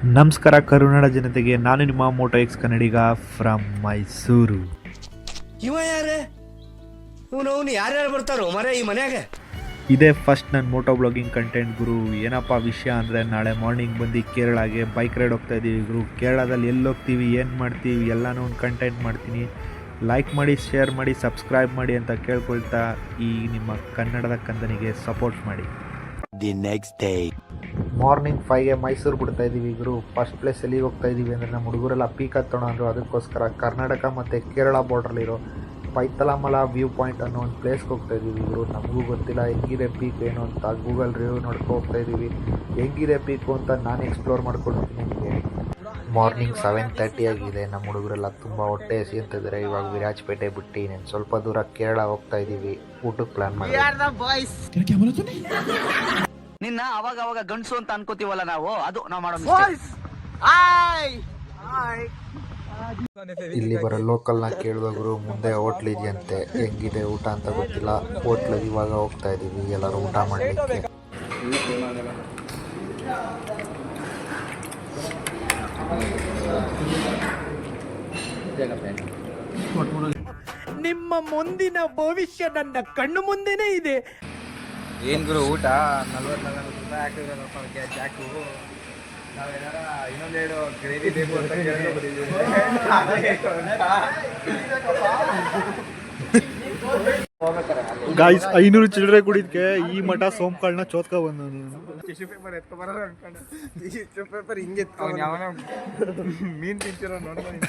ನಮಸ್ಕಾರ ಕರುನಾಡ ಜನತೆಗೆ ನಾನು ನಿಮ್ಮ Moto X Kannadiga from Mysuru. ಇವ ಯಾರೇ? ಇವನು ಅವನು ಯಾರ್ಯಾರು ಬರ್ತಾರೋ? ಮರೆ ಈ ಮನೆಯಾಗೆ? ಇದೇ ಫಸ್ಟ್ ನನ್ನ ಮೋಟೋ ಬ್ಲಾಗಿಂಗ್ ಕಂಟೆಂಟ್ ಗುರು. ಏನಪ್ಪ ವಿಷಯ ಅಂದರೆ ನಾಳೆ ಮಾರ್ನಿಂಗ್ ಬಂದು ಕೇರಳಗೆ ಬೈಕ್ ರೈಡ್ ಹೋಗ್ತಾ ಇದ್ದೀವಿ ಗುರು. ಕೇರಳದಲ್ಲಿ ಎಲ್ಲಿ ಹೋಗ್ತೀವಿ ಏನು ಮಾಡ್ತೀವಿ ಎಲ್ಲನೂ ಒಂದು ಕಂಟೆಂಟ್ ಮಾಡ್ತೀನಿ. ಲೈಕ್ ಮಾಡಿ ಶೇರ್ ಮಾಡಿ ಸಬ್ಸ್ಕ್ರೈಬ್ ಮಾಡಿ ಅಂತ ಕೇಳ್ಕೊಳ್ತಾ ಈ ನಿಮ್ಮ ಕನ್ನಡದ ಕಂದನಿಗೆ ಸಪೋರ್ಟ್ ಮಾಡಿ. ದಿ ನೆಕ್ಸ್ಟ್ ಡೇ ಮಾರ್ನಿಂಗ್ ಫೈವ್ಗೆ ಮೈಸೂರು ಬಿಡ್ತಾ ಇದ್ದೀವಿ ಗುರು. ಫಸ್ಟ್ ಪ್ಲೇಸ್ ಎಲ್ಲಿಗೆ ಹೋಗ್ತಾ ಇದ್ದೀವಿ ಅಂದರೆ ನಮ್ಮ ಹುಡುಗರೆಲ್ಲ ಪೀಕ್ ಹತ್ತೋಣ ಅಂದರು. ಅದಕ್ಕೋಸ್ಕರ ಕರ್ನಾಟಕ ಮತ್ತು ಕೇರಳ ಬಾರ್ಡ್ರಲ್ಲಿರೋ ಪೈತಲಮಲ ವ್ಯೂ ಪಾಯಿಂಟ್ ಅನ್ನೋ ಒಂದು ಪ್ಲೇಸ್ಗೆ ಹೋಗ್ತಾ ಇದ್ದೀವಿ ಗುರು. ನಮಗೂ ಗೊತ್ತಿಲ್ಲ ಹೆಂಗಿದೆ ಪೀಕ್ ಏನು ಅಂತ. ಗೂಗಲ್ ರಿವ್ಯೂ ನೋಡ್ಕೊ ಹೋಗ್ತಾ ಇದ್ದೀವಿ. ಹೆಂಗಿದೆ ಪೀಕು ಅಂತ ನಾನು ಎಕ್ಸ್ಪ್ಲೋರ್ ಮಾಡ್ಕೊಂಡಿದ್ದೀನಿ ನಿಮಗೆ. ಮಾರ್ನಿಂಗ್ ಸೆವೆನ್ ತರ್ಟಿ ಆಗಿದೆ. ನಮ್ಮ ಹುಡುಗರೆಲ್ಲ ತುಂಬ ಹೊಟ್ಟೆ ಹಸಿ ಅಂತಿದ್ದಾರೆ ಇವಾಗ ವಿರಾಜಪೇಟೆ ಬಿಟ್ಟು ಇನ್ನೇನು ಸ್ವಲ್ಪ ದೂರ ಕೇರಳ ಹೋಗ್ತಾ ಇದ್ದೀವಿ. ಊಟಕ್ಕೆ ಪ್ಲ್ಯಾನ್ ಮಾಡಿ ನಿನ್ನ ಅವಾಗ ಅವಾಗ ಗಂಡಸು ಅಂತ ಅನ್ಕೋತೀವಲ್ಲ ನಾವು? ಅದು ನಾವು ಮಾಡೋ. ಇಲ್ಲಿ ಬರೋ ಲೋಕಲ್ನ ಕೇಳಿದವರು ಮುಂದೆ ಹೋಟ್ಲ್ ಇದೆಯಂತೆ. ಹೆಂಗಿದೆ ಊಟ ಅಂತ ಗೊತ್ತಿಲ್ಲ. ಹೋಟ್ಲಿಗೆ ಇವಾಗ ಹೋಗ್ತಾ ಇದ್ದೀವಿ ಎಲ್ಲರೂ ಊಟ ಮಾಡಿ ನಿಮ್ಮ ಮುಂದಿನ ಭವಿಷ್ಯ ನನ್ನ ಕಣ್ಣು ಮುಂದೆನೇ ಇದೆ. ಏನ್ ಗುರು ಊಟ? ನಲ್ವತ್ತು ನಲ್ವತ್ತು ರೂಪಾಯಿ ಹಾಕಿದ್ರೆ ಸ್ವಲ್ಪ ಜಾಕು. ನಾವೇನಾರ ಇನ್ನೊಂದೆರಡು ಗ್ರೇವಿ ಬೇಕು ಅಂತ. ಗಾಯ್ಸ್ ಐನೂರು ಚಿಲ್ಲರೆ ಕುಡಿದ್ಕೆ ಈ ಮಠ ಸೋಂಕಾಳನ್ನ ಚೋತ್ಕ ಬಂದ ಟಿಶ್ಯೂ ಪೇಪರ್ ಬರೋ ಅನ್ಕೊಂಡು ಟಿಶ್ಯೂ ಪೇಪರ್ ಹಿಂಗೆ ಎತ್ಕೊಂಡು ಮೀನ್ ತಿಂತಿರೋ ನೋಡ್ಕೊಂಡು.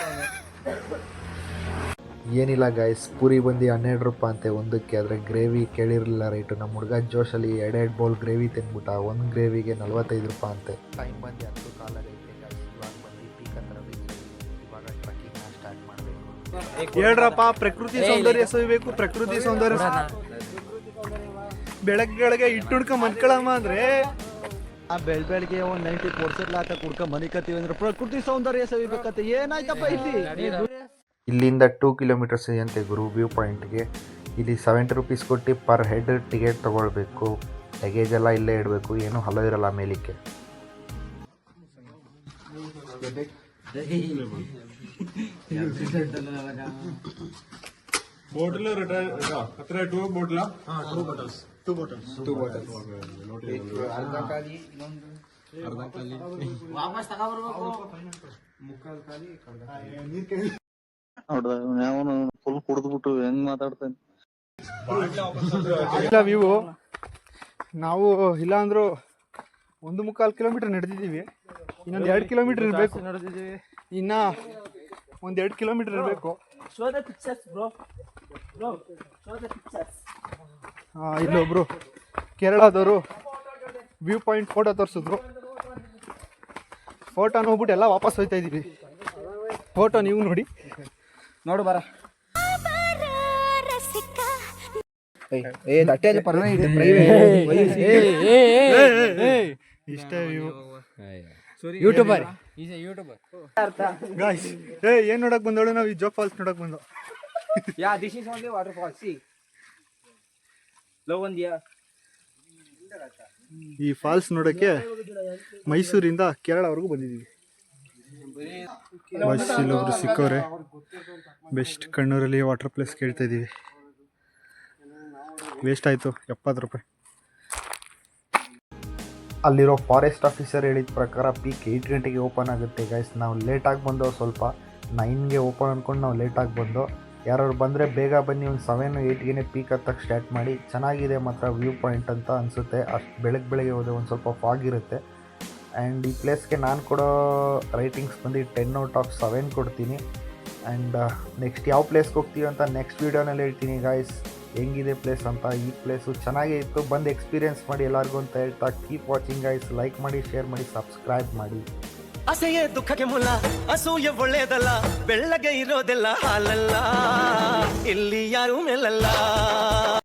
ಏನಿಲ್ಲ ಗಾಯ್ಸ್ ಪೂರಿ ಬಂದು ಹನ್ನೆರಡು ರೂಪಾಯಿ ಅಂತೆ ಒಂದಕ್ಕೆ ಆದರೆ ಗ್ರೇವಿ ಕೇಳಿರಲಿಲ್ಲ ರೈಟು ನಮ್ಮ ಹುಡುಗ ಜೋಶಲ್ಲಿ ಎರಡೆರಡು ಬೌಲ್ ಗ್ರೇವಿ ತಿಂದ್ಬಿಟ್ಟ ಒಂದು ಗ್ರೇವಿಗೆ ನಲ್ವತ್ತೈದು ರೂಪಾಯಿ ಅಂತೆ. ಟೈಮ್ ಬಂದು ಹತ್ತು ಗಾಯ್ಸ್ ಇವಾಗ ಬಂದು ಪೀಕ್ ಹತ್ರ. ಇವಾಗ ಟ್ರಕ್ಕಿಂಗ್ನ ಸ್ಟಾರ್ಟ್ ಮಾಡಬೇಕು. ಹೇಳ್ರಪ್ಪ ಪ್ರಕೃತಿ ಸೌಂದರ್ಯ ಸವಿಬೇಕು ಪ್ರಕೃತಿ ಸೌಂದರ್ಯ ಬೆಳಗ್ಗೆ ಬೆಳಗ್ಗೆ ಇಟ್ಟುಡ್ಕ ಮನ್ಕೊಳಮ್ಮ ಅಂದ್ರೆ ಆ ಬೆಳ್ ಬೆಳಗ್ಗೆ ಒಂದ್ ನೈಂಟಿ ಕೊಡ್ಸಿರ್ಲ ಆತ ಕುಡ್ಕ ಮನಿಕತ್ತೀವಿ ಅಂದ್ರೆ ಪ್ರಕೃತಿ ಸೌಂದರ್ಯ ಸವಿಬೇಕತ್ತೆ ಏನಾಯ್ತಪ್ಪ ಇಲ್ಲಿ? ಇಲ್ಲಿಂದ ಟೂ ಕಿಲೋಮೀಟರ್ಸ್ ಇದೆಯಂತೆ ಗುರು ವ್ಯೂ ಪಾಯಿಂಟ್ಗೆ ಇಲ್ಲಿ ಸೆವೆಂಟಿ ರುಪೀಸ್ ಕೊಟ್ಟು ಪರ್ ಹೆಡ್ ಟಿಕೆಟ್ ತೊಗೊಳ್ಬೇಕು. ಲಗೇಜ್ ಎಲ್ಲ ಇಲ್ಲೇ ಇಡಬೇಕು ಏನು ಹಲೋ ಇರಲ್ಲ ಮೇಲಿಕ್ಕೆ. ಅವನು ಫುಲ್ ಕುಡಿದ್ಬಿಟ್ಟು ಹೆಂಗ್ ಮಾತಾಡ್ತಾನೆ. ಇಲ್ಲ ವ್ಯೂ ನಾವು ಇಲ್ಲ ಅಂದ್ರು ಒಂದು ಮುಕ್ಕಾಲು ಕಿಲೋಮೀಟರ್ ನಡೆದಿದ್ದೀವಿ. ಇನ್ನೊಂದು ಎರಡು ಕಿಲೋಮೀಟರ್ ಇರಬೇಕು. ನಡೆದಿದ್ದೀವಿ. ಇನ್ನ ಒಂದು ಎರಡು ಕಿಲೋಮೀಟರ್ ಇರಬೇಕು. ಇಲ್ಲೊಬ್ರು ಕೇರಳದವರು ವ್ಯೂ ಪಾಯಿಂಟ್ ಫೋಟೋ ತೋರಿಸಿದ್ರು. ಫೋಟೋ ನೋಡ್ಬಿಟ್ಟು ಎಲ್ಲ ವಾಪಸ್ ಹೋಯ್ತಾ ಇದ್ದೀವಿ ಫೋಟೋ ನೀವು ನೋಡಿ. ನೋಡು ಬರ. ಇಷ್ಟೇ ವ್ಯೂ ಯೂಟ್ಯೂಬರ್ ಗಾಯ್ಸ್ ಏ ಏನ್ ನೋಡಕ್ ಬಂದವಳು ನಾವು? ಈ ಜೋಗ್ ಫಾಲ್ಸ್ ನೋಡಕ್ ಬಂದೋ. ಈ ಫಾಲ್ಸ್ ನೋಡಕ್ಕೆ ಮೈಸೂರಿಂದ ಕೇರಳವರೆಗೂ ಬಂದಿದ್ದೀವಿ. ಬಸ್ ಇಲ್ಲೊಬ್ರು ಸಿಕ್ಕವ್ರೆ ಬೆಸ್ಟ್ ಕಣ್ಣೂರಲ್ಲಿ ವಾಟರ್ ಪ್ಲೇಸ್ ಕೇಳ್ತಾ ಇದ್ದೀವಿ. ವೇಸ್ಟ್ ಆಯಿತು, ಎಪ್ಪತ್ತು ರೂಪಾಯಿ. ಅಲ್ಲಿರೋ ಫಾರೆಸ್ಟ್ ಆಫೀಸರ್ ಹೇಳಿದ ಪ್ರಕಾರ ಪೀಕ್ ಏಯ್ಟ್ ಗಂಟೆಗೆ ಓಪನ್ ಆಗುತ್ತೆ ಗೈಸ್ ನಾವು ಲೇಟಾಗಿ ಬಂದೋ ಸ್ವಲ್ಪ ನೈನ್ಗೆ ಓಪನ್ ಅಂದ್ಕೊಂಡು ನಾವು ಲೇಟಾಗಿ ಬಂದೋ ಯಾರು ಬಂದರೆ ಬೇಗ ಬನ್ನಿ ಒಂದು ಸೆವೆನ್ ಏಯ್ಟ್ಗೆ ಪೀಕ್ ಹತ್ತಕ್ಕೆ ಸ್ಟಾರ್ಟ್ ಮಾಡಿ ಚೆನ್ನಾಗಿದೆ ಮಾತ್ರ ವ್ಯೂ ಪಾಯಿಂಟ್ ಅಂತ ಅನಿಸುತ್ತೆ. ಅಷ್ಟು ಬೆಳಗ್ಗೆ ಬೆಳಗ್ಗೆ ಹೋದರೆ ಒಂದು ಸ್ವಲ್ಪ ಫಾಗ್ ಇರುತ್ತೆ. ಆ್ಯಂಡ್ ಈ ಪ್ಲೇಸ್ಗೆ ನಾನು ಕೊಡೋ ರೈಟಿಂಗ್ಸ್ ಬಂದು ಟೆನ್ ಔಟ್ ಆಫ್ ಸೆವೆನ್ ಕೊಡ್ತೀನಿ. ಆ್ಯಂಡ್ ನೆಕ್ಸ್ಟ್ ಯಾವ ಪ್ಲೇಸ್ಗೆ ಹೋಗ್ತೀವಿ ಅಂತ ನೆಕ್ಸ್ಟ್ ವೀಡಿಯೋನಲ್ಲಿ ಹೇಳ್ತೀನಿ ಗಾಯ್ಸ್ ಹೆಂಗಿದೆ ಪ್ಲೇಸ್ ಅಂತ? ಈ ಪ್ಲೇಸು ಚೆನ್ನಾಗೇ ಇತ್ತು. ಬಂದು ಎಕ್ಸ್ಪೀರಿಯೆನ್ಸ್ ಮಾಡಿ ಎಲ್ಲರಿಗೂ ಅಂತ ಹೇಳ್ತಾ ಕೀಪ್ ವಾಚಿಂಗ್ ಗಾಯ್ಸ್ ಲೈಕ್ ಮಾಡಿ ಶೇರ್ ಮಾಡಿ ಸಬ್ಸ್ಕ್ರೈಬ್ ಮಾಡಿ. ಅಸೆಯೇ ದುಃಖಕ್ಕೆ ಮೂಲ, ಅಸೂಯೆ ಒಳ್ಳೆಯದಲ್ಲ ಬೆಳ್ಳಗೆ ಇರೋದೆಲ್ಲ ಹಾಲಲ್ಲ. ಇಲ್ಲಿ ಯಾರೂ ಮೇಲಲ್ಲ.